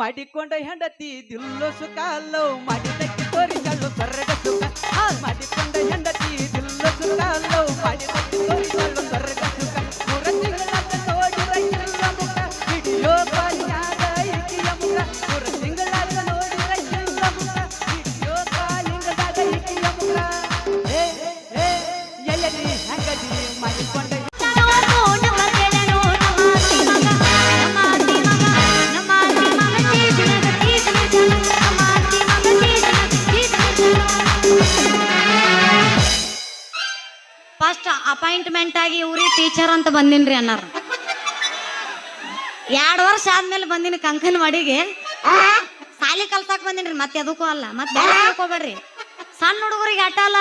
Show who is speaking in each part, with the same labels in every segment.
Speaker 1: ಮಾಡಿಕೊಂಡ ಹೆಂಡತಿ ದಿಲ್ಲು ಸುಖ ಲವ್ ಮಾಡಿದಕ್ಕೆ ತೋರಿಸಲು ಸ್ವರ್ಗ ಸುಖ. ಮಾಡಿಕೊಂಡ ಹೆಂಡತಿ ದಿಲ್ಲು ಸುಖ ಲವ್ ಮಾಡಿದಕ್ಕೆ ತೋರಿಸಲು ಸ್ವರ್ಗ ಸುಖ.
Speaker 2: ಅಪಾಯಿಂಟ್ಮೆಂಟ್ ಆಗಿ ಇವ್ರಿ ಟೀಚರ್ ಅಂತ ಬಂದಿನ್ರಿ ಅನ್ನಾರ. ಎರಡು ವರ್ಷ ಆದ್ಮೇಲೆ ಬಂದಿನಿ ಕಂಕನವಾಡಿಗೆ ಸಾಲಿ ಕಲ್ಸಾಕ್ ಬಂದಿನ್ರಿ ಮತ್ತೆ ಅದಕ್ಕೂ ಅಲ್ಲ ಮತ್ತೆ ಬೇರೆ ತಿಳ್ಕೊಬೇಡ್ರಿ ಸಣ್ಣ ಹುಡುಗರಿಗೆ ಆಟ ಅಲ್ಲ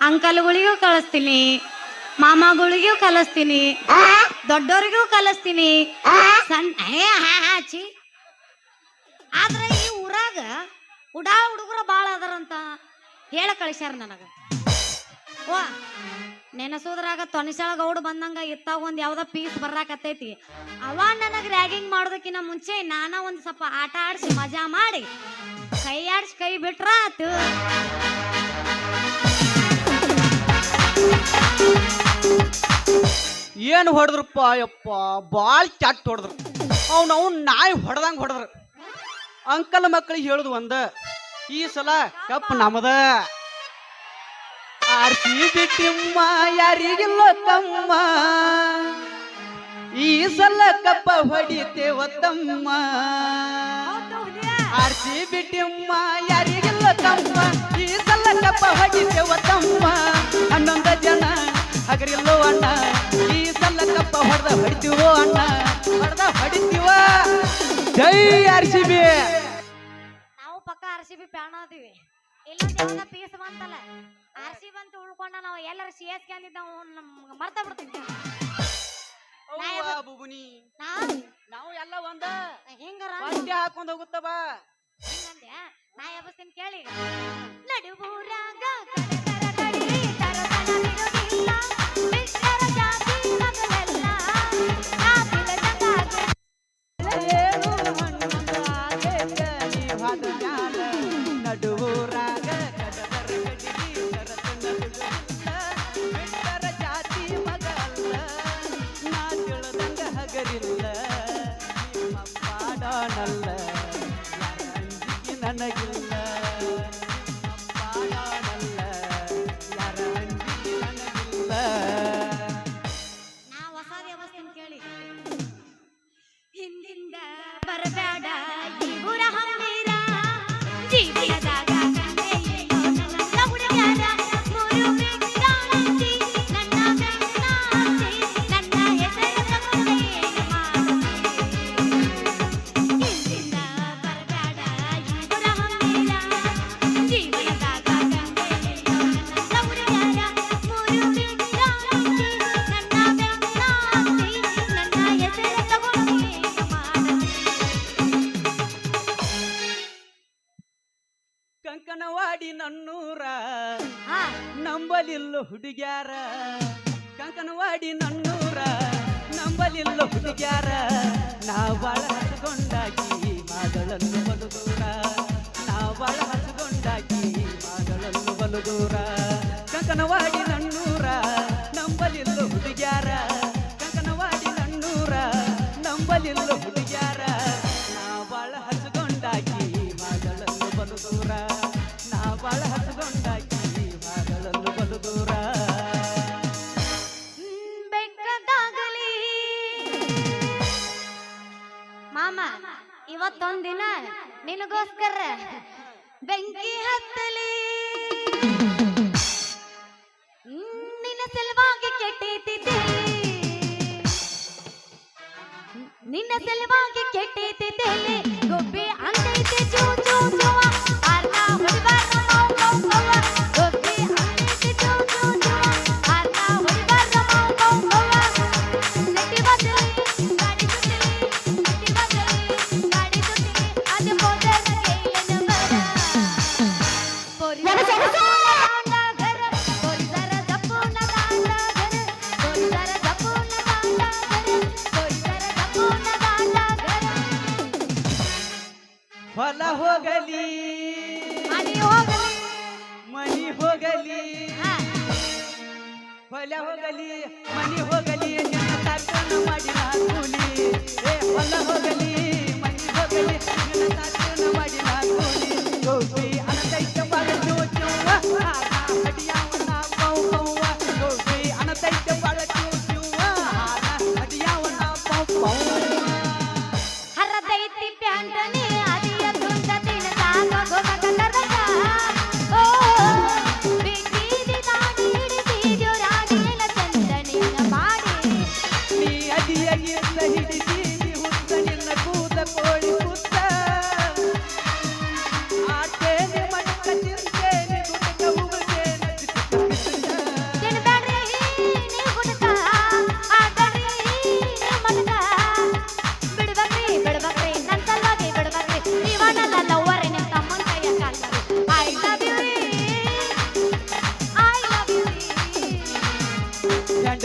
Speaker 2: ಅಂಕಲ್ಗಳಿಗೂ ಕಳಿಸ್ತೀನಿ ಮಾಮಗಳಿಗೂ ಕಲಿಸ್ತೀನಿ ದೊಡ್ಡವರಿಗೂ ಕಲಿಸ್ತೀನಿ. ಸಣ್ಣ ಏ ಹಾ ಹಾ ಚಿ ಆದ್ರೆ ಈ ಊರಾಗ ಉಡಾ ಹುಡುಗರ ಬಾಳ ಅದರಂತ ಹೇಳ ಕಳಿಸ್ಯಾರ ನನಗ. ವಾ. ನೆನಸೋದ್ರಾಗ ತೊನಿಸಾಳ ಗೌಡ ಬಂದಂಗ ಇತ್ತಾಗ ಒಂದ್ ಯಾವ್ದ ಪೀಸ್ ಬರಾಕತ್ತೈತಿ ಅವ ನನಗ್ ರ್ಯಾಗಿಂಗ್ ಮಾಡೋದಕ್ಕಿಂತ ಮುಂಚೆ ನಾನ ಒಂದ್ ಸ್ವಲ್ಪ ಆಟ ಆಡ್ಸಿ ಮಜಾ ಮಾಡಿ ಕೈ ಆಡ್ಸಿ ಕೈ ಬಿಟ್ರ ಆತು.
Speaker 1: ಏನು ಹೊಡೆದ್ರಪ್ಪ ಯಪ್ಪ ಭಾಳ ಚಾಟ್ ಹೊಡೆದ್ರು. ಅವ್ನ ಅವ್ನ ನಾಯಿ ಹೊಡೆದಂಗ ಹೊಡೆದ್ರು. ಅಂಕಲ್ ಮಕ್ಕಳಿಗೆ ಹೇಳುದು ಒಂದ, ಈ ಸಲ ಕಪ್ ನಮದ. ಆರ್ಸಿ ಬಿಟ್ಟಿಮ್ಮ ಯಾರಿಗಿಲ್ಲ ತಮ್ಮ. ಈ ಸಲ ಕಪ್ಪ ಹೊಡಿತೇವ ತಮ್ಮ. ಆರ್ಸಿ ಬಿಟ್ಟಿಮ್ಮ ಯಾರಿಗಿಲ್ಲ ತಮ್ಮ. ಈ ಸಲ ಕಪ್ಪ ಹೊಡಿತೇವ ತಮ್ಮ. ಹನ್ನೊಂದು ಜನ ಹಗರಿಲ್ಲೋ ಅಣ್ಣ. ಈ ಸಲ ಕಪ್ಪ ಹೊಡೆದ ಹೊಡಿತೀವೋ ಅಣ್ಣ. ಹೊಡೆದ ಹೊಡಿತೀವ. ಜೈ ಆರ್ ಸಿ ಬಿ
Speaker 2: ಪಕ್ಕ ಆರ್ ಸಿ ಬಿ ಪ್ಯಾಣ ಇಲ್ಲೊಂದ್ ಪೀಸ್ ಬಂತಲ್ಲ. ಆರ್ ಸಿ ಬಂತು ಉಳ್ಕೊಂಡ ನಾವು ಎಲ್ಲರ ಸಿ ಎಸ್ ಕೆ ಅಂದಿದ್ದ ಮರ್ತ
Speaker 1: ಬುಬುನಿ
Speaker 2: ನಾ
Speaker 1: ನಾವು ಎಲ್ಲ ಒಂದ
Speaker 2: ಹಿಂಗಾರ
Speaker 1: ಹಾಕೊಂಡ್ ಹೋಗುತ್ತ ಬಾ
Speaker 2: ಹಿಂಗಂದೆ ನಾ ಎಬ್ಬಸ್ತೀನಿ ಕೇಳಿ ಈಗ. ನಡುವೂರಾಗ ಕಡದರ ನಡಿ, ತರತನ ಜಾತಿ ಮಗಳೆಲ್ಲ,
Speaker 1: ಏನು ಕಂಕನವಾಡಿ ನನ್ನೂರ. ನಂಬಲಿಲ್ಲ ಹುಡುಗ್ಯಾರ. ಕಂಕನವಾಡಿ ನನ್ನೂರ. ನಂಬಲಿಲ್ಲ ಹುಡುಗ್ಯಾರ. ನಾ ಬಾಳ ಹಚ್ಕೊಂಡಾಕಿ ಮಗಳನ್ನು ಬಲು ದೂರ. ನಾ ಬಾಳ ಹಚ್ಕೊಂಡಾಕಿ ಮಗಳನ್ನು ಬಲು ದೂರ. ಕಂಕನವಾಡಿ ನನ್ನೂರ. ನಂಬಲಿಲ್ಲ ಹುಡುಗ್ಯಾರ. ಕಂಕನವಾಡಿ ನನ್ನೂರ. ನಂಬಲಿಲ್ಲ ಹುಡುಗ್ಯಾರ. ನಾ ಬಾಳ ಹಚ್ಕೊಂಡಾಕಿ ಮಗಳನ್ನು ಬಲು
Speaker 2: ಇವತ್ತೊಂದಿನ ನಿನಗೋಸ್ಕರ ಬೆಂಕಿ ಹತ್ತಲಿ. ನಿನ್ನ ಸಲುವಾಗಿ ಕೆಟ್ಟೈತಿ ನಿನ್ನ ಸಲುವಾಗಿ ಕೆಟ್ಟೈತಿ ತೇಲಿ. ಗೊಬ್ಬೆ ಅಂತೈತಿ ಚೂ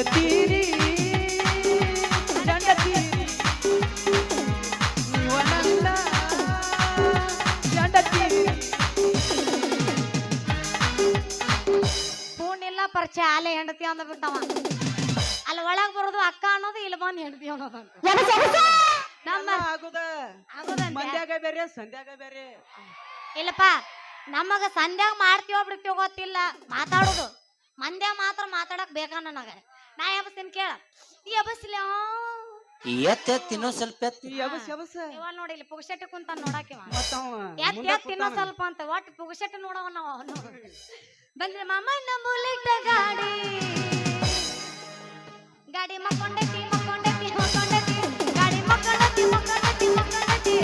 Speaker 2: ಗಂಡ
Speaker 1: ತೀರಿ ಗಂಡ ತೀರಿ ನೀವು ನನ್ನ ಗಂಡ
Speaker 2: ಪರಿಚಯ ಅಲ್ಲೇ ಹೆಂಡತಿ ಅಂದ ಬಿಟ್ಟವ ಅಲ್ಲಿ ಒಳಗ್ ಬರೋದು ಅಕ್ಕ ಅನ್ನೋದು ಇಲ್ಲಿ ಬಂದು ಹೆಂಡತಿ ಅನ್ನೋದು
Speaker 1: ಮಂದ್ಯಾಗ ಬೇರೆ ಸಂಧ್ಯಾಗ ಬೇರೆ.
Speaker 2: ಇಲ್ಲಪ್ಪ ನಮಗ ಸಂಧ್ಯಾಗ ಮಾಡ್ತೀವೋ ಬಿಡ್ತೀವೋ ಗೊತ್ತಿಲ್ಲ ಮಾತಾಡೋದು. ಮಂದ್ಯಾಗ ಮಾತ್ರ ಮಾತಾಡಕ್ ಬೇಕಾ ನನಗ. ನಾ ಎಬಸ್ತೀನಿ ಕೇಳ? ಎಬಸ್ಲ
Speaker 3: ಎತ್ತ ಎತ್ ಇನ್ನೊಂದ್ ಸ್ವಲ್ಪ ಎತ್
Speaker 1: ಯಬಸ್ ಯಬಸ್
Speaker 2: ಇವಾಗ ನೋಡಿ ಇಲ್ಲಿ ಪುಗಶೆಟ್ಟಿ ಕುಂತ ನೋಡಾಕಿವ
Speaker 1: ಮತ್ತವ
Speaker 2: ಎತ್ ಎತ್ ತಿನ್ನೋ ಸ್ವಲ್ಪ ಅಂತ ಒಟ್ಟು ಪುಗಶೆಟ್ಟಿ ನೋಡವ ನಾವು ಅವನು ಬಂದ್ರೆ ಮಾಮ ನಮ್ಮ ಬುಲೆಟ್ ಗಾಡಿ. ಗಾಡಿ ಮಕ್ಕೊಂಡೈತಿ ಮಕ್ಕೊಂಡೈತಿ ಮಕ್ಕೊಂಡೈತಿ. ಗಾಡಿ ಮಕ್ಕೊಂಡೈತಿ ಮಕ್ಕೊಂಡೈತಿ ಮಕ್ಕೊಂಡೈತಿ.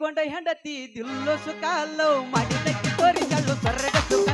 Speaker 1: ಮಾಡಿಕೊಂಡ ಹೆಂಡತಿ ದಿಲ್ಲು ಸುಖ ಲವ್ ಮಾಡಿದಕ್ಕೆ ತೋರಿಸಲು ಸ್ವರ್ಗ ಸುಖ.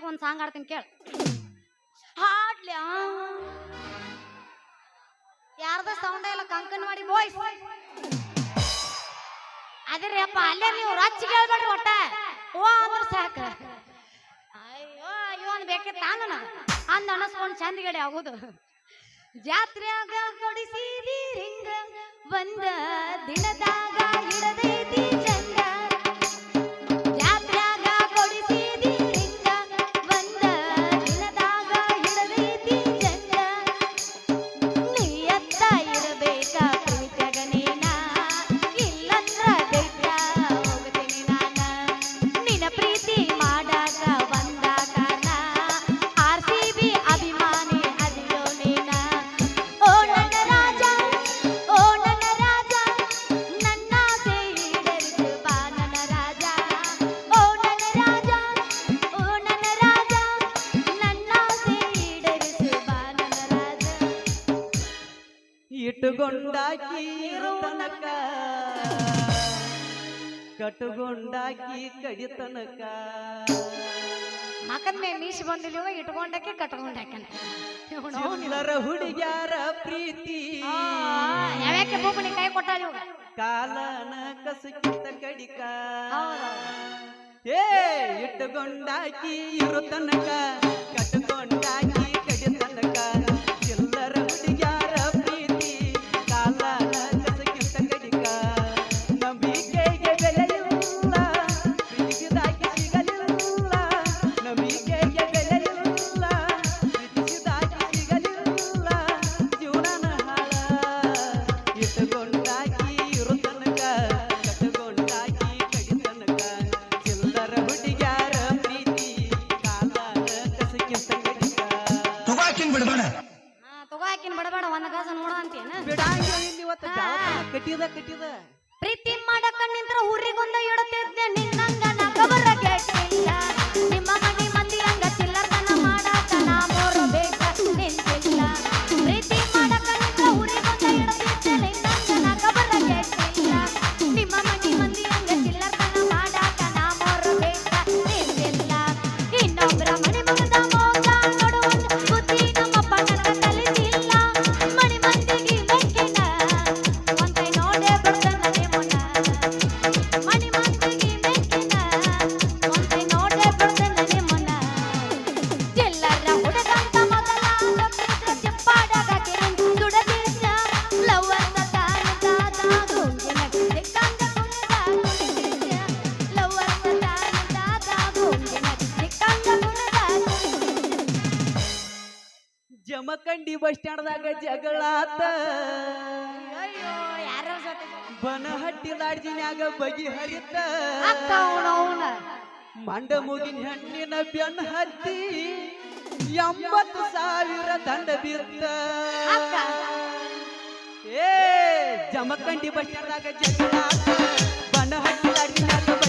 Speaker 2: ಬ್ಯಾಗ್ ಒಂದ್ ಸಾಂಗ್ ಆಡ್ತೀನಿ ಕೇಳ. ಹಾಡ್ಲಿ? ಯಾರ್ದ ಸೌಂಡ್ ಇಲ್ಲ, ಕಂಕನ್ ಮಾಡಿ ಬಾಯ್ಸ್ ಅದ್ರಿ ಅಪ್ಪ, ಅಲ್ಲೇ ನೀವು ರಚ್ಚ ಕೇಳ್ಬೇಡ್ರಿ ಒಟ್ಟ. ಓ ಅಂದ್ರ ಸಾಕ. ಅಯ್ಯೋ ಇವನ್ ಅಂದ್ ಬೇಕಿತ್ತ ನಾನು ಅಂದ ಅನಸ್ಕೊಂಡ್ ಚಂದಗಡೆ ಆಗೋದು. ಜಾತ್ರ್ಯಾಗ ಕೊಡಿಸಿದಿ ರಿಂಗ, ಬಂದ ದಿನದಾಗ ಹಿಡದೈತಿ
Speaker 1: ಕಟ್ಟುಕೊಂಡಾಕಿ ಕಡಿತನಕ.
Speaker 2: ಮಕದ ಮೀಸಿ ಬಂದಿಲ್ವ ಇಟ್ಕೊಂಡಕ್ಕೆ ಕಟ್ಕೊಂಡಾಕನ
Speaker 1: ಚಿಲ್ಲರ ಹುಡುಗ್ಯಾರ ಪ್ರೀತಿ.
Speaker 2: ಯಾವ್ಯಾಕೆ ಬೋಪಣಿ ಕೈ ಕೊಟ್ಟಾಳ ಇವಾಗ?
Speaker 1: ಕಾಲನ ಕಸಕಿತ ಕಡಿಕ. ಏ ಇಟ್ಟುಕೊಂಡಾಕಿ ಇರು ತನಕ ಕಟ್ಟುಕೊಂಡಾಕಿ
Speaker 2: ಬಗೆಹರಿತ
Speaker 1: ಮಂಡ ಮುಗಿನ ಹೆಣ್ಣಿನ ಬೆನ್ನ ಹತ್ತಿ ಎಂಬತ್ತು ಸಾವಿರ ದಂಡ
Speaker 2: ಬಿದ್ದ
Speaker 1: ಏ ಜಮಕಂಡಿ ಬಸ್ ಸ್ಟ್ಯಾಂಡ್ದಾಗ
Speaker 2: ಜಗಳ ಬಣ್ಣ ಹಟ್ಟಿದಾಗಿ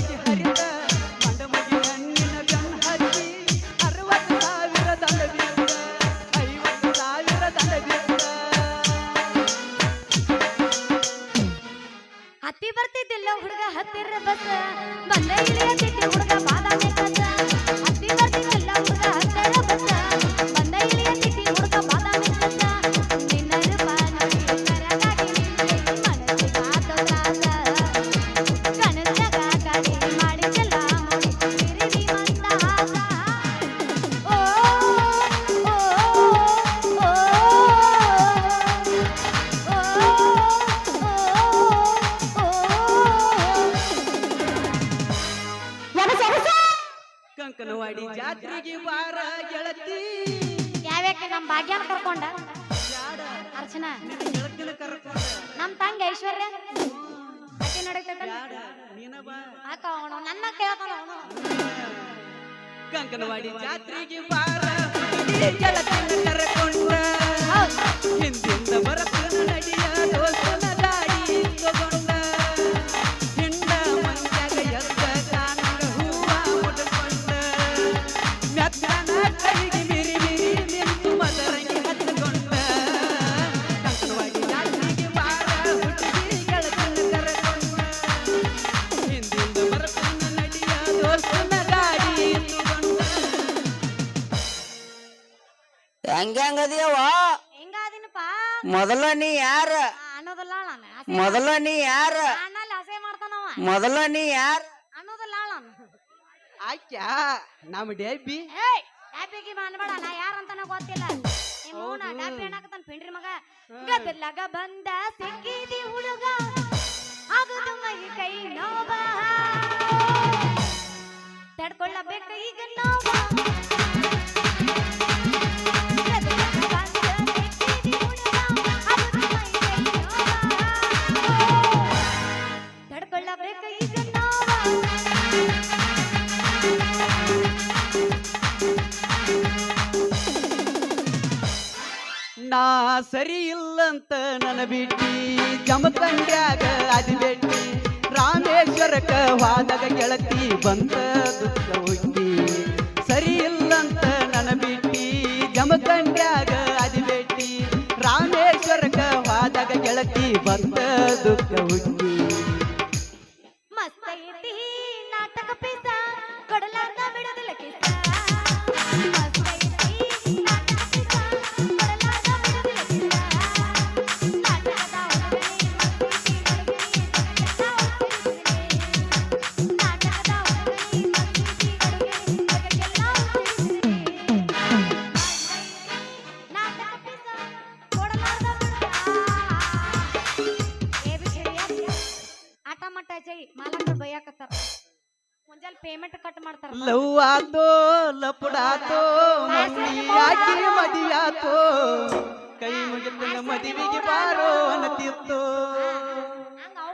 Speaker 2: ಬಸ್ ಬಂದ ಹುಡುಗ
Speaker 1: ಬಂಗಾರ ಗೆಳತಿ?
Speaker 2: ಯಾವ್ಯಾಕೆ ನಮ್ ಭಾಗ್ಯನ ಕರ್ಕೊಂಡ? ಅರ್ಚನಾ.
Speaker 1: ಗೆಳತಿನ ಕರ್ಕೊಂಡ?
Speaker 2: ನಮ್ ತಂಗ ಐಶ್ವರ್ಯ. ಅಕ್ಕಿ ನಡೀತೈತ
Speaker 1: ಬ್ಯಾಡ ನೀನ ಬಾ.
Speaker 2: ಆಕ ಅವನು. ನನ್ನ ಕೇಳ್ತಾನ ಅವನು.
Speaker 1: ಕಂಕನವಾಡಿ ಜಾತ್ರೆಗೆ ಬಾರ. ಗೆಳತಿನ ಕರ್ಕೊಂಡ. ಹಿಂದಿಂದ ಬರತನ ನಡಿಯ
Speaker 3: ದೋಸ್ತ ಹಂಗ್ಯಾಂಗದಿಯವ
Speaker 2: ಹೆಂಗಾದಿನಪ್ಪ?
Speaker 3: ಮೊದಲ ನೀ ಯಾರು?
Speaker 2: ಅನ್ನೋದಲ್ಲ ನಾನು
Speaker 3: ಮೊದಲ ನೀ ಯಾರು?
Speaker 2: ಅಣ್ಣಲ್ಲಿ ಅಸೆ ಮಾಡ್ತಾನವ
Speaker 3: ಮೊದಲ ನೀ ಯಾರ?
Speaker 2: ಅನ್ನೋದಲ್ಲ ನಾನು
Speaker 1: ಆಕ್ಯಾ ನಮ್ಮ ಡೇಬಿ
Speaker 2: ಏಯ್ ಡ್ಯಾಪಿಗೆ ಮಾಡ್ಬೇಡ ನಾ ಯಾರಂತನ ಗೊತ್ತಿಲ್ಲ. ನಿಮ್ಮ ಡ್ಯಾಪಿ ಏನಾಗತ್ತಾನ ಪಿಂಡ್ರಿ ಮಗ? ಗದಲಾಗ ಬಂದ ಸಿಕ್ಕಿದಿ ಹುಡುಗ. ಅದು ಮೈ ಕೈ ನೋವ. ತಡ್ಕೊಳ್ಳಬೇಕ ಈಗ ನೋವ.
Speaker 1: ಗಂಡ ಸರಿ ಇಲ್ಲಂತ ನನ್ನ ಬಿಟ್ಟಿ ಜಮತಂಡ್ಯಾಗ ಅದಿ ಬೆಟ್ಟಿ ರಾಮೇಶ್ವರಕ ವಾದಾಗ ಗೆಳತಿ ಬಂದ ದುಃಖ ಹುಟ್ಟಿ. ಸರಿ ಇಲ್ಲಂತ ನನ್ನ ಬಿಟ್ಟಿ ಜಮತಂಡ್ಯಾಗ ಅದಿ ಬೆಟ್ಟಿ ರಾಮೇಶ್ವರಕ ವಾದಾಗ ಗೆಳತಿ ಬಂದ ದುಃಖ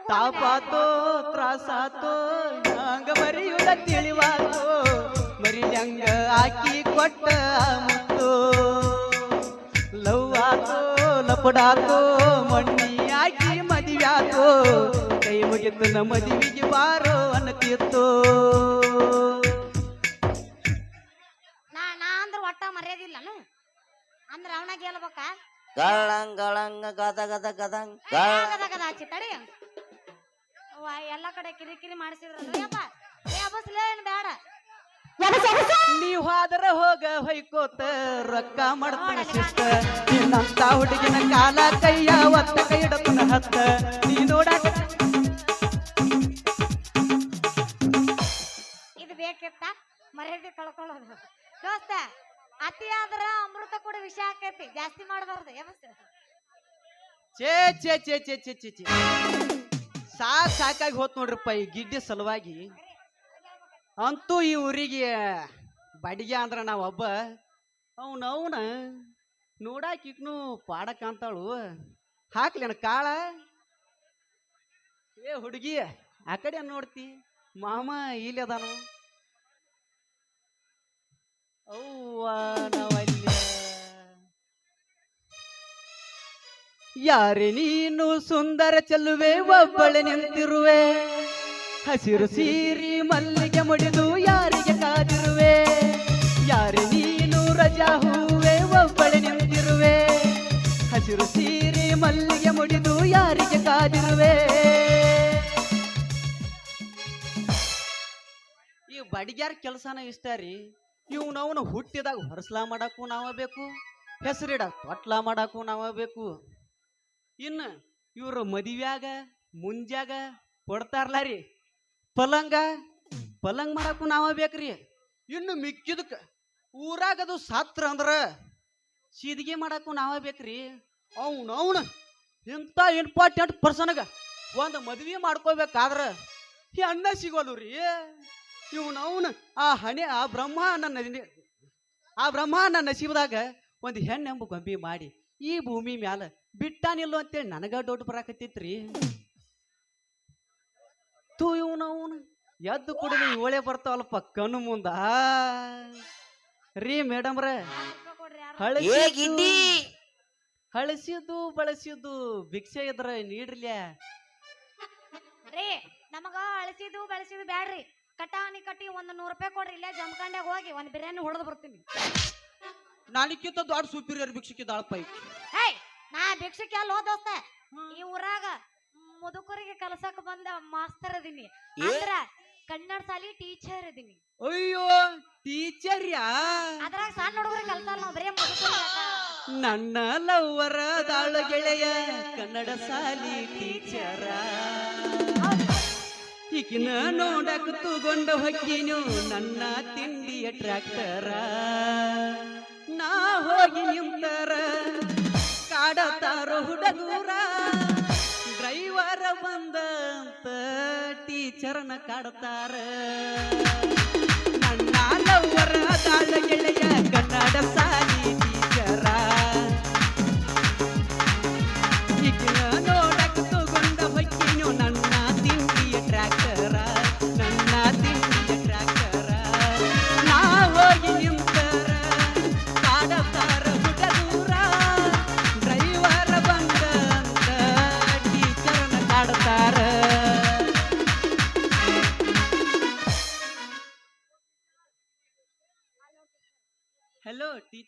Speaker 1: ತಾಪಾತೋ ತ್ರಾಸಾತೋ ಹಂಗ ಮರಿಯುದ ತಿಳಿವಾತೋ ಮರಿಯಂಗ ಆಕಿ ಕೊಟ್ಟ ಮುತ್ತು. ಲವ್ವಾತೋ ಲಪಡಾತೋ ಮಣ್ಣಿ ಆಕಿ ಮದುವ್ಯಾತೋ ಕೈ ಮುಗಿತನ ಮದುವಿಗೆ ಬಾರೋ ಅನ್ನತಿತ್ತು
Speaker 2: ನಾ ಅಂದ್ರೆ ಒಟ್ಟ ಮರ್ಯಾದಿಲ್ಲನು. ಅಂದ್ರೆ ಅವನಾಗ ಹೇಳ್ಬೇಕಾ?
Speaker 3: ಗಳಂಗ್ ಗಳಂಗ್ ಗದ ಗದ ಗದಂಗ್ ಗದ
Speaker 2: ಗದ ಹಚ್ಚಿ ತಡಿ. ಅವ್ವ, ಎಲ್ಲ ಕಡೆ ಕಿರಿಕಿರಿ ಮಾಡಿಸಿದ್ರಲ್ಲ ಯಪ್ಪ. ಏ ಅಬಸ್ಲೇ ಏನ್ ಬೇಡ
Speaker 1: ನೀವ್ ಹೋದ್ರ ಹೋಗ ಹೊಯ್ಕೋತ ರೊಕ್ಕ ಮಾಡ್ತಾನ ಶಿಸ್ತ. ನಿನ್ನಂತ ಹುಡುಗಿನ ಕಾಲ ಕೈಯ ಒತ್ತ ಕೈ ಹಿಡತನ ಹತ್ತ. ನೀ ನೋಡಾಕ
Speaker 2: ಇದು ಬೇಕಿತ್ತ? ಮರ್ಯಾದೆ ಕಳ್ಕೊಳ್ಳೋದು ದೋಸ್ತ ಅತಿ ಆದ್ರ ಅಮೃತ ಕೂಡ ವಿಷ ಆಕೈತಿ. ಜಾಸ್ತಿ ಮಾಡಬಾರ್ದು ಯಮಸ್
Speaker 1: ಚೇ ಚೇ ಚೇ ಚೇ ಚೇ ಚೇ ಚೇ ಸಾಕ್ ಸಾಕಾಗಿ ಹೋತ್ ನೋಡ್ರಪ್ಪ ಈ ಗಿಡ್ಡಿ ಸಲುವಾಗಿ. ಅಂತೂ ಈ ಊರಿಗೆ ಬಡಿಗೆ ಅಂದ್ರ ನಾವು ಒಬ್ಬ. ಅವನ ಅವನ ನೋಡಾಕಿಕ್ನು ಪಾಡಕ್ ಅಂತಾಳು. ಹಾಕ್ಲೇನ ಕಾಳ? ಏ ಹುಡುಗಿ, ಆ ಕಡೆ ನೋಡ್ತಿ. ಮಾಮ ಇಲ್ಲಿ ಅದಾನು. ಅವ್ವ ನಾವಲ್ಲೇ ಯಾರೇ ನೀನು ಸುಂದರ ಚೆಲ್ಲುವೆ ಒಬ್ಬಳೆ ನಿಂತಿರುವೆ. ಹಸಿರು ಸೀರಿ ಮಲ್ಲಿಗೆ ಮುಡಿದು ಯಾರಿಗೆ ಕಾದಿರುವೆ? ಯಾರೇ ನೀನು ರಜಾ ಹೂವೆ ಒಬ್ಬಳೆ ನಿಂತಿರುವೆ. ಹಸಿರು ಸೀರಿ ಮಲ್ಲಿಗೆ ಮುಡಿದು ಯಾರಿಗೆ ಕಾದಿರುವೆ? ಈ ಬಡಿಗ್ಯಾರ ಕೆಲಸನ ಇಷ್ಟ ರೀ. ಇವ್ನವನು ಹುಟ್ಟಿದಾಗ ಹೊರಸ್ಲಾ ಮಾಡಕ್ಕೂ ನಾವ ಬೇಕು ಹೆಸರಿಡ ತೊಟ್ಲ ಮಾಡಕ್ಕೂ ನಾವ ಬೇಕು. ಇನ್ನ ಇವರು ಮದುವ್ಯಾಗ, ಮುಂಜಾಗ ಕೊಡ್ತಾರಲ್ಲ ರೀ? ಪಲಂಗ, ಪಲಂಗ್ ಮಾಡಕ್ಕೂ ನಾವ ಬೇಕ್ರಿ. ಇನ್ನು ಮಿಕ್ಕಿದಕ್ಕ ಊರಾಗದು ಸಾತ್ರ ಅಂದ್ರ ಸೀದಿಗೆ ಮಾಡಕ್ಕೂ ನಾವ ಬೇಕ್ರಿ. ಅವ್ನ ಅವನು ಇಂಥ ಇಂಪಾರ್ಟೆಂಟ್ ಪರ್ಸನ್ಗ ಒಂದು ಮದ್ವಿ ಮಾಡ್ಕೋಬೇಕಾದ್ರ ಈ ಸಿಗೋಲು ರೀ. ಇವನು ಅವನು ಆ ಹಣೆ, ಆ ಬ್ರಹ್ಮ ನನ್ನ ಆ ಬ್ರಹ್ಮ ನನ್ನ ನಸೀಬದಾಗ ಒಂದು ಹೆಣ್ಣೆಂಬ ಗೊಂಬಿ ಮಾಡಿ ಈ ಭೂಮಿ ಮ್ಯಾಲ ಬಿಟ್ಟಾನಿಲ್ಲೋ ಅಂತೇಳಿ ನನಗ ಡೌಟ್ ಬರಾಕತ್ತಿತ್ರಿ. ತೂ ಇವನವನು ಎದ್ದು ಕುಡಿದು ಇವಳೆ ಬರ್ತಾವಲ್ಲ ಪಕ್ಕನು ಮುಂದ. ರೀ ಮೇಡಮ್ರ
Speaker 3: ಏ
Speaker 1: ಹಳಸಿದ್ದು ಬಳಸಿದ್ದು ಭಿಕ್ಷೆ ಇದ್ರ ನೀಡ್ರಲ್ಯ?
Speaker 2: ರೀ ನಮಗ ಅಳಸಿದು ಬಳಸಿದ್ದು ಬ್ಯಾಡ್ರಿ. ಕಟಾನಿ ಕಟ್ಟಿ ಒಂದ್ ನೂರ್ ರೂಪಾಯಿ ಕೊಡ್ರಿ ಇಲ್ಲೇ ಜಮಖಂಡ್ಯಾಗ ಹೋಗಿ ಒಂದ್ ಬಿರಿಯಾನಿ ಹೊಡೆದು ಬರ್ತೀನಿ.
Speaker 1: ನಾನಿಕ್ಕಿಂತ ದೊಡ್ಡ ಸುಪೀರಿಯರ್ ಭಿಕ್ಷಕಿದಾಳಪ್ಪ ಈಕಿ.
Speaker 2: ನಾ ಭಿಕ್ಷಕ್ಕೆ ಅಲ್ಲ ದೋಸ್ತ? ಈ ಊರಾಗ ಮುದುಕರಿಗೆ ಕಲಸಕ್ ಬಂದ ಮಾಸ್ತರ್ ಅದೀನಿ? ಅಂದ್ರ ಕನ್ನಡ ಸಾಲಿ ಟೀಚರ್ ಅದೀನಿ
Speaker 1: ಅಯ್ಯೋ ಟೀಚರ್ ಯಾ?
Speaker 2: ಅದ್ರಾಗ ಸಣ್ಣ ಹುಡುಗರು ಕಲ್ಸಲ್ಲ ನಾವು ಬರೀ
Speaker 1: ನನ್ನ ಲವ್ವರ ದಾಳು ಗೆಳೆಯ ಕನ್ನಡ ಸಾಲಿ ಟೀಚರ ಈಗಿನ ನೋಡಕ್ ತಗೊಂಡು ಹೊಕ್ಕಿನು ನನ್ನ ತಿಂಡಿಯ ಟ್ರ್ಯಾಕ್ಟರ ನಾ ಹೋಗಿ ನಿಂತರ ಹುಡುಗೂರ. ಡ್ರೈವರ ಬಂದಂತ ಟೀಚರ್ನ ಕಾಡ್ತಾರ. ನನ್ನ ಲವ್ವರ ದಾಳ ಗೆಳೆಯ ಕನ್ನಡ ಸಾಲಿ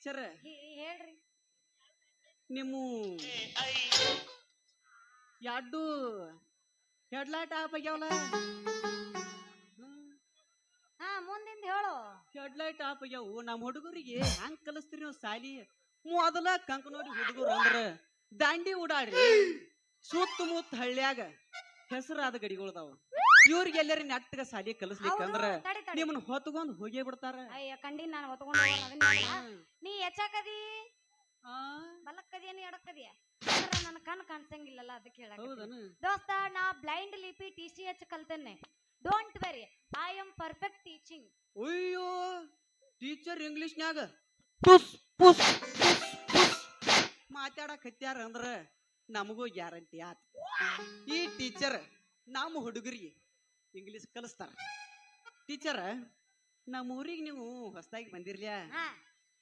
Speaker 1: ಟೀಚರ್
Speaker 2: ಹೇಳ್ರಿ.
Speaker 1: ನಿಮ್ಮ ಎರಡು ಹೆಡ್ಲೈಟ್ ಆಪ್ ಆಗ್ಯಾವಲ್ಲ?
Speaker 2: ಹಾ ಮುಂದಿಂದ ಹೇಳು.
Speaker 1: ಹೆಡ್ಲೈಟ್ ಆಪ್ ಆಗ್ಯಾವು. ನಮ್ಮ ಹುಡುಗರಿಗೆ ಹೆಂಗ್ ಕಲಿಸ್ತೀರಿ ನೀವು ಸಾಲಿ? ಮೊದಲ ಕಂಕ ನೋಡಿ ಹುಡುಗರು ಅಂದ್ರ ದಾಂಡಿ ಓಡಾಡ್ರಿ. ಸುತ್ತಮುತ್ತ ಹಳ್ಳ್ಯಾಗ ಹೆಸರಾದ ಗಡಿಗಳದಾವ ಇವ್ರಿಗೆ ಎಲ್ಲರಿ ನೆಟ್ಟಗ ಸಾಲಿ ಕಲಿಸ್ಲಿಕ್ಕಂದ್ರ
Speaker 2: ಹೌದು, ತಡಿ ತಡಿ.
Speaker 1: ನಿಮ್ಮನ್ನ ಹೊತ್ಕೊಂಡ್ ಹೋಗೇ ಬಿಡ್ತಾರ.
Speaker 2: ಅಯ್ಯ ಕಂಡಿ ನಾನು ಹೊತ್ಕೊಂಡು ಅದನ್ನ. ನೀ ಹೆಚ್ಚಾಕದಿ?
Speaker 1: ಆ,
Speaker 2: ಬಲಕ್ಕದಿಯೇನು ಎಡಕ್ಕದಿಯ ಅಂದ್ರ ನನ್ನ ಕಣ್ ಕಾಣಿಸಂಗಿಲ್ಲಲ್ಲ ಅದಕ್ಕೆ ಹೇಳಕ್
Speaker 1: ಹೌದನ.
Speaker 2: ದೋಸ್ತ ನಾ ಬ್ಲೈಂಡ್ ಲಿಪಿ T C H ಕಲ್ತೇನೆ don't worry I am perfect teaching
Speaker 1: ಅಯ್ಯೋ ಟೀಚರ್ ಇಂಗ್ಲಿಷ್ನ್ಯಾಗ ಪುಸ್ ಪುಸ್ ಪುಸ್ ಪುಸ್. ಮಾತಾಡಕ್ ಹತ್ಯಾರ ಅಂದ್ರ ನಮಗೂ ಗ್ಯಾರಂಟಿ ಆತ್. ಈ ಟೀಚರ್ ನಮ್ಮ ಹುಡುಗರಿಗೆ ಇಂಗ್ಲಿಷ್ ಕಲಿಸ್ತಾರ. ಟೀಚರ್ ನಮ್ಮ ಊರಿಗೆ ನೀವು ಹೊಸದಾಗಿ ಬಂದಿರ್ಲ್ಯಾ?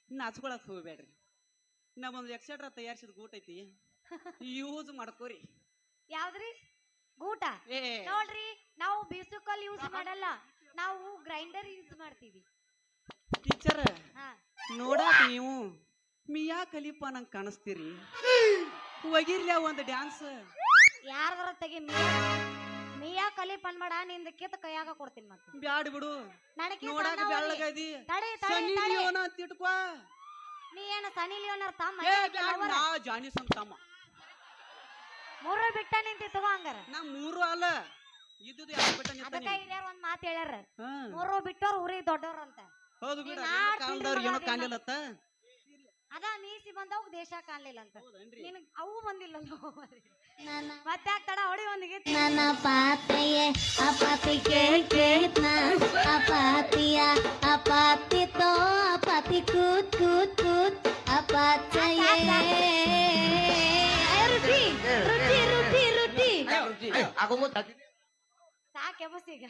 Speaker 1: ನಾಚ್ಕೊಳಕ್ ಹೋಗ್ಬೇಡ್ರಿ. ನಮ್ಮೊಂದು ಎಕ್ಸೆಟ್ರಾ ತಯಾರಿಸಿದ ಗೂಟ್ ಐತಿ. ಯೂಸ್ ಮಾಡ್ಕೋರಿ.
Speaker 2: ಯಾವ್ದ್ರಿ? ಗೂಟ?
Speaker 1: ಏ.
Speaker 2: ನೋಡ್ರಿ ನಾವು ಬೀಸುಕಲ್ ಯೂಸ್ ಮಾಡಲ್ಲ. ನಾವು ಗ್ರೈಂಡರ್ ಯೂಸ್ ಮಾಡ್ತೀವಿ.
Speaker 1: ಟೀಚರ್ ನೋಡಾಕ ನೀವು ಮಿಯಾ ಕಲೀಪ ನಂಗೆ ಕಾಣಿಸ್ತೀರಿ ಒಗಿರ್ಲಿ ಒಂದು ಡ್ಯಾನ್ಸ್
Speaker 2: ಯಾರ್ದಾರ ತೆಗಿ ಮಿಯಾ ಮಿಯಾ ಕಲಿ ಪನ್ಬೇಡ ನಿಂದ ಕಿತ್ತ ಕೈಯಾಗ ಕೊಡ್ತೀನಿ ಮತ್ತೆ.
Speaker 1: ಬ್ಯಾಡ್ ಬಿಡು.
Speaker 2: ನನಗೆ
Speaker 1: ನೋಡಾಕ ಬೆಳ್ಳಗದಿ
Speaker 2: ತಡಿ ತಡಿ
Speaker 1: ಸನಿ
Speaker 2: ತಡಿ.
Speaker 1: ಲಿಯೋನ ಅಂತ ಇಟ್ಕೋ.
Speaker 2: ನೀ ಏನು ಸನಿ ಲಿಯೋನರ್ ತಮ್ಮ?
Speaker 1: ಏ ಬ್ಯಾಡ್? ನಾ ಜಾನಿ ಸಂತಮ್ಮ
Speaker 2: ಮೂರು ಬಿಟ್ಟ ನಿಂತಿ ತಗೋ ಹಂಗಾರ.
Speaker 1: ನಾ ಮೂರು ಅಲ್ಲ. ಇದ್ದುದು ಬಿಟ್ಟ
Speaker 2: ಅದಕ್ಕ
Speaker 1: ನಿಂತಾನೆ
Speaker 2: ಹಿರಿಯರ್ ಒಂದ್ ಮಾತ್ ಹೇಳ್ಯಾರ.
Speaker 1: ಹಾ.
Speaker 2: ಮೂರು ಬಿಟ್ಟವ್ರ ಊರಿಗೆ ದೊಡ್ಡವ್ರ ಅಂತ.
Speaker 1: ಹೌದು ಬಿಡ ಏನೋ
Speaker 2: ತಿಂಡಿ ಅದ ಮೀಸಿ ಬಂದವ್ ದೇಶ ಕಾಣಲಿಲ್ಲ ಅಂತ
Speaker 1: ಹೌದನ್ರಿ?
Speaker 2: ನಿನಗ್ ಅವು ಬಂದಿಲ್ಲಲ್ಲ ಮತ್ತೆ ಆಗ್ತಾಡ ಹೊಡಿ ಒಂದಿಗೆ?
Speaker 4: ನನ್ನ ಪಾತ್ರೆಯೇ ಅಪಾತಿಗೆ ಕೇತ್ನ ಅಪಾತಿಯ ಅಪಾತಿತೋ ಅಪಾತಿ ಕೂತ್ ಕೂತ್ ಕೂತ್ ಅಪಾತಯೇ ರುಚಿ ರುಚಿ ರುಚಿ ರುಚಿ.
Speaker 2: ಸಾಕೆ ಬಸ್ ಈಗ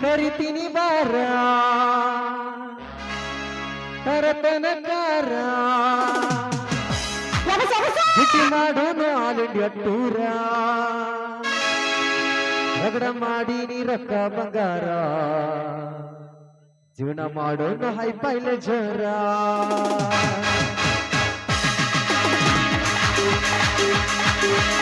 Speaker 5: ಕರಿತೀನಿ ಬಾರ ತರತನಕಾರ ಭೇಟಿ ಮಾಡೋನು ಆಲ್ ಇಂಡಿಯಾ ಟೂರ ರಗಡ ಮಾಡಿ ನೀ ರೊಕ್ಕ ಬಂಗಾರ. ಜೀವನ ಮಾಡೋನು ಹೈ ಪೈಲೆ ಜರ. ಕರಿತೀನಿ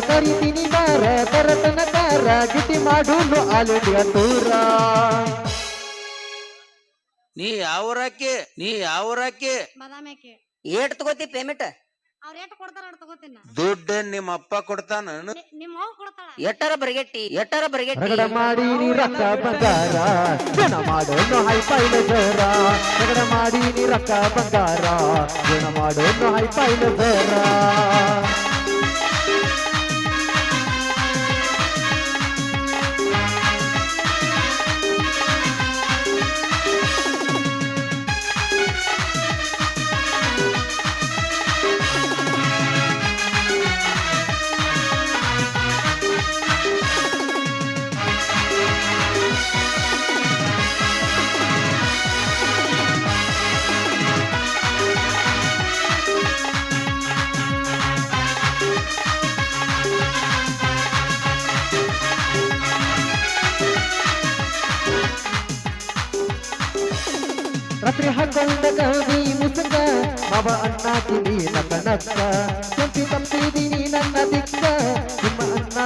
Speaker 5: ಕರಿತೀನಿ ಬಾರ ಕರತನ ಕಾರ ಮಾಡೋನು ಮಾಡುನು ಇಂಡಿಯಾ ಟೂರ
Speaker 3: ನೀ ಯಾವರಕ್ಕೆ ನೀ ಯಾವರಕ್ಕೆ
Speaker 2: ಬಾದಾಮ್ಯಾಕೆ.
Speaker 3: ಏಟ್ ತಗೋತಿ ಪೇಮೆಂಟ್
Speaker 2: ಅವ್ರ ಎಷ್ಟು ಕೊಡ್ತಾರ ಅಷ್ಟು ತಗೋತೀನಿ ನಾ.
Speaker 3: ದುಡ್ಡು ನಿಮ್ಮ ಅಪ್ಪ ಕೊಡ್ತಾನ?
Speaker 2: ನಿ- ನಿಮ್ ಅವ್ವ ಕೊಡ್ತಾಳ.
Speaker 3: ಎಟ್ಟರ ಬರಿಗೆಟ್ಟಿ ಎಟ್ಟರ ಬರಿಗೆಟ್ಟಿ?
Speaker 5: ರಗಡ ಮಾಡಿ ನೀ ರಕ್ಕ ಬಂಗಾರ ಗುಣ ಮಾಡೋನು ಜೋರ. ರಗಡ ಮಾಡಿ ನೀ ರೊಕ್ಕ ಬಂಗಾರ ಗುಣ ಮಾಡೋನು ಹೈ ಪೈಲೆ ಜೋರ. ಕಣಕ್ಕ ನಂಬಿ ನಂಬಿದೀನಿ ನನ್ನ ದಿಕ್ಕ. ನಿಮ್ಮ ಅನ್ನ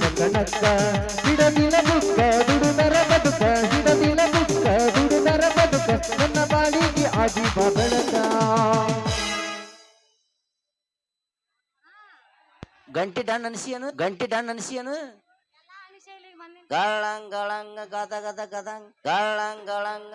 Speaker 5: ನನ್ನ ಕಣಕ್ಕ ಹಿಡದಿನ ದುಃಖ ದುಡು ನರ ಬದುಕ. ಹಿಡದಿನ ದುಃಖ ದುಡು ನರ ಬದುಕ. ನನ್ನ ಬಾಳಿಗೆ ಆದಿ ಬೆಳಕ.
Speaker 3: ಗಂಟಿ ಡನ್ ಅನಿಸಿಯನು? ಗಂಟೆ ಡನ್ ಅನಿಸಿಯನು? ಗಳಂಗ್ ಗದ ಗದ ಗದಂಗ್. ಗಳಂಗ್.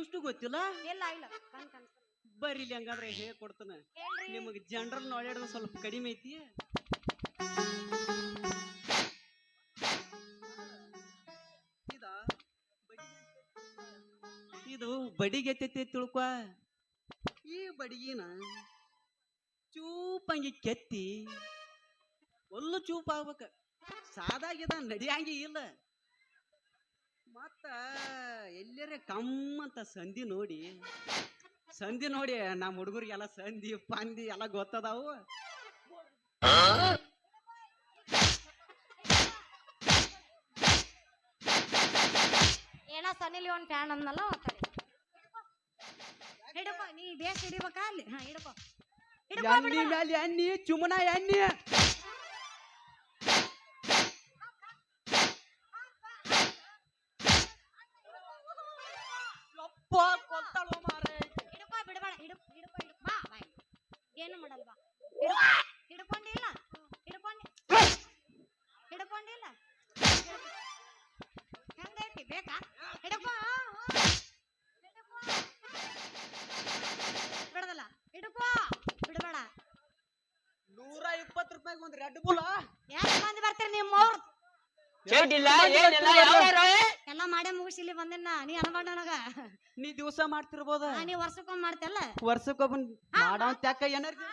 Speaker 1: ಅಷ್ಟು ಗೊತ್ತಿಲ್ಲ?
Speaker 2: ಇಲ್ಲ ಇಲ್ಲ. ಕಣ್
Speaker 1: ಇಲ್ಲಿ. ಹಂಗಾದ್ರೆ ಹೇಳ್ಕೊಡ್ತಾನ
Speaker 2: ಹೇಳ್ರಿ.
Speaker 1: ನಿಮಗೆ ಜನರಲ್ ನಾಲೆಡ್ಜ್ ಸ್ವಲ್ಪ ಕಡಿಮೆ ಐತಿ. ಇದು ಬಡಿ- ಇದು ಬಡಿಗೆತ್ತೈತಿ ತಿಳ್ಕೊ. ಈ ಬಡಿಗಿನ ಚೂಪಂಗಿ ಕೆತ್ತಿ ಒಲ್ಲು ಚೂಪ್ ಆಗ್ಬೇಕ ಸಾದಾಗಿದ ನಡಿಯಂಗಿ ಇಲ್ಲ. ಮತ್ತ ಎಲ್ಲರೇ ಕಮ್ಮಂತ ಸಂಧಿ ನೋಡಿ. ಸಂಧಿ ನೋಡಿ ನಮ್ಮ ಹುಡುಗರಿಗೆಲ್ಲ ಸಂಧಿ ಪಂದಿ ಎಲ್ಲ ಗೊತ್ತದಾವು.
Speaker 2: ಏನೋ ಸನ್ನಿಲಿ ಒಂದು ಫ್ಯಾನ್ ಅಂದಲ್ಲ ಹಿಡಕೋ ನೀ ಬೇಸ್ ಹಿಡಿಬೇಕಾ ಅಲ್ಲಿ? ಹಾ ಹಿಡ್ಕೋ.
Speaker 1: ಎಣ್ಣಿ ಮೇಲೆ ಎಣ್ಣಿ ಚುಮನ ಎಣ್ಣಿ.
Speaker 3: ಚೇಟ್ ಇಲ್ಲ ಏನಿಲ್ಲ ಯಾವ್ಯಾರೋ
Speaker 2: ಎಲ್ಲಾ ಮಾಡೇ ಮುಗಿಸಿ ಇಲ್ಲಿ ಬಂದಿನ ನೀ. ಅನ್ಬಾರ್ದ ನನಗ.
Speaker 1: ನೀ ದಿವಸ ಮಾಡ್ತಿರ್ಬೋದ?
Speaker 2: ಆ, ನೀ ವರ್ಷಕ್ಕೊಮ್ಮೆ ಮಾಡ್ತಲ್ಲ
Speaker 1: ವರ್ಷಕ್ಕೊಬ್ಬನ್ ಮಾಡೋ ತ್ಯಾಕ ಎನರ್ಜಿ?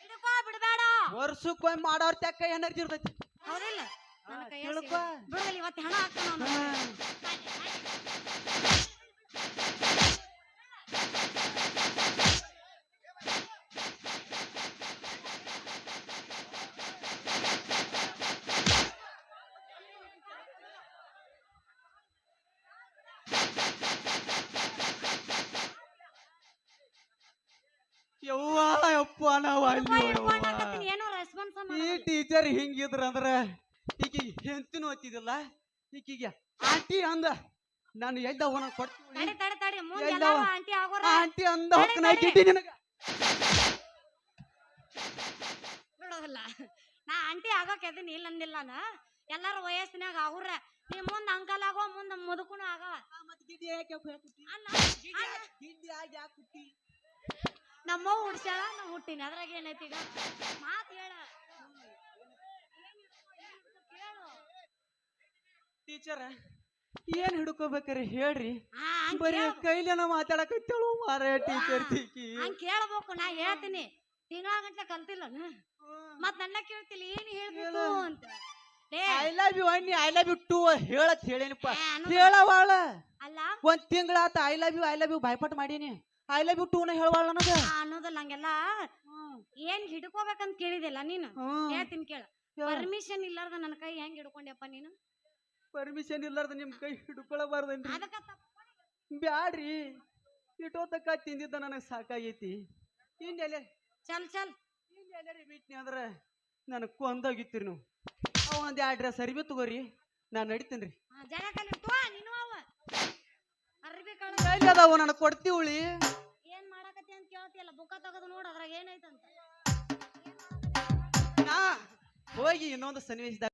Speaker 2: ಹಿಡ್ಕೋ ಬಿಡಬೇಡ.
Speaker 1: ವರ್ಷಕ್ಕೊಮ್ಮೆ ಮಾಡೋರ್ ತ್ಯಾಕ ಎನರ್ಜಿ ಇರ್ತೈತಿ?
Speaker 2: ಹೌದಿಲ್ಲ. ನನ್ನ ಕೈಯಲ್ಲಿ
Speaker 1: ತಿಳ್ಕೊ.
Speaker 2: ಇವತ್ತು ಹಣ ಹಾಕ್ತಾನ.
Speaker 1: ಯವ್ವ ಯಪ್ಪ ನಾವ್ ಅಲ್ಲಿ
Speaker 2: ಹಿಡ್ಕೊ, ಹಿಡ್ಕೊ
Speaker 1: ಯವ್ವ.
Speaker 2: ಅನ್ನಕತ್ತೀನಿ, ಏನೋ ರೆಸ್ಪಾನ್ಸ್
Speaker 1: ಟೀಚರ್ ಹಿಂಗಿದ್ರ ಅಂದ್ರ ಈಕಿಗೆ ಹೆಂತಿನೂ ಓದ್ತಿದಿಲ್ಲ ಈಕಿಗೆ ಆಂಟಿ ಅಂದ ನಾನು ಎದ್ದ ಅವನ ಕೊಡ್ತೀನಿ
Speaker 2: ತಡಿ ತಡಿ ತಡಿ ಮುಂದೆ
Speaker 1: ಎಲ್ಲವ?
Speaker 2: ಆಂಟಿ ಆಗೋರ.
Speaker 1: ಆಂಟಿ ಅಂದ
Speaker 2: ತಡಿ,
Speaker 1: ಹೊಕ್ಕನ
Speaker 2: ತಡಿ.
Speaker 1: ನಿನಗ.
Speaker 2: ಬಿಡೋದಿಲ್ಲ ನಾ ಆಂಟಿ ಆಗೋಕೆ ಅದನ್ನ ಇಲ್ಲ ಅಂದಿಲ್ಲ ನಾ. ಎಲ್ಲಾರು ವಯಸ್ಸಿನಾಗ ಅವ್ರ ನೀ ಮುಂದ್ ಅಂಕಲ್ ಆಗೋ ಮುಂದ್ ಮುದುಕುನು ಆಗವ ಅಲ್ಲ, ಅಲ್ಲ. ನಮ್ಮವ್ವ ಹುಡ್ಸ್ಯಾಳ ನಾ ಹುಟ್ಟಿನಿ. ಅದ್ರಾಗ ಏನೈತಿ ಈಗ? ಮಾತ್ ಹೇಳ.
Speaker 1: ಟೀಚರ್ ಏನ್ ಹಿಡ್ಕೋಬೇಕ್ರಿ? ಹೇಳ್ರಿ.
Speaker 2: ಆ, ಹಂಗ್
Speaker 1: ಬರೀ
Speaker 2: ಕೇಳ್-
Speaker 1: ಕೈಲೇನ ಮಾತಾಡಕತ್ತೇಳು. ಮಾರ ಟೀಚರ್
Speaker 2: ಹಂಗ್ ಕೇಳ್ಬೇಕು ನಾ ಹೇಳ್ತೀನಿ. ತಿಂಗಳ ಗಂಟ್ಲೆ ಕಲ್ತಿಲ್ಲ. ಮತ್ ನನ್ನ ಕೇಳ್ತಿಲ್ಲ ಏನ್ ಹೇಳ್ಬೇಕು
Speaker 1: ಹೇಳು.
Speaker 2: ಅಂತ.
Speaker 1: ಐ ಲವ್ ಯು ಅನ್ನಿ ಐ ಲವ್ ಯು ಟು ಹೇಳತ್ ಹೇಳೇನಪ್ಪ.
Speaker 2: ಏ, ಅನ್ನೋದು-
Speaker 1: ಹೇಳವಾಳ
Speaker 2: ಅಲ್ಲ.
Speaker 1: ಒಂದ್ ತಿಂಗಳಾತ I love you I love you ಬಾಯ್ಪಾಟ್ ಮಾಡೀನಿ. ಐ ಲವ್ ಯು ಟೂನ ಹೇಳವಾಳ ನನಗ.
Speaker 2: ಆ, ಅನ್ನೋದಲ್ಲ ಹಂಗೆಲ್ಲ. ಏನ್ ಹಿಡ್ಕೋಬೇಕಂತ ಕೇಳಿದಿಲ್ಲ ನೀನು? ಹೇಳ್ತೀನಿ ಕೇಳ. ಪರ್ಮಿಷನ್ ಇಲ್ಲಾರ್ದ ನನ್ನ ಕೈ ಹೆಂಗ್ ಹಿಡ್ಕೊಂಡ್ಯಪ್ಪ ನೀನು?
Speaker 1: ಪರ್ಮಿಷನ್ ಇಲ್ಲಾರ್ದ ನಿಮ್ ಕೈ ಹಿಡ್ಕೊಳಬಾರ್ದನ್ರಿ? ಬ್ಯಾಡ್ರಿ. ಇಟೋತಕ್ಕ ತಿಂದಿದ್ದ ನನಗ್ ಸಾಕಾಗೈತಿ. ಇನ್ನೆಲೆ
Speaker 2: ಚಲ್ ಚಲ್.
Speaker 1: ಇನ್ನೆಲ್ಲರಿ ಬಿಟ್ನಿ ಅಂದ್ರ ನನಗ್ ಕೊಂದೋಗಿತ್ತೀರಿ ನೀವು. ಅವ ಒಂದ್ ಎರಡು ಡ್ರೆಸ್ ಅರಿವಿ ತಗೋರಿ. ನಾನ್
Speaker 2: ಅರ್ಬಿ ಕಳ
Speaker 1: ಎಲ್ಲಿ ಅದಾವ ನನಗ್ ಕೊಡ್ತೀವಳಿ
Speaker 2: ಏನ್ ಮಾಡಕತ್ತಿ ಅಂತ ಕೇಳ್ತಿಯಲ್ಲ ಬುಕ್ಕ ತಗದು ನೋಡು ಅದ್ರಾಗ ಏನೈತಂತ
Speaker 1: ನಾ ಹೋಗಿ ಇನ್ನೊಂದು ಸನ್ನಿವೇಶದಾಗ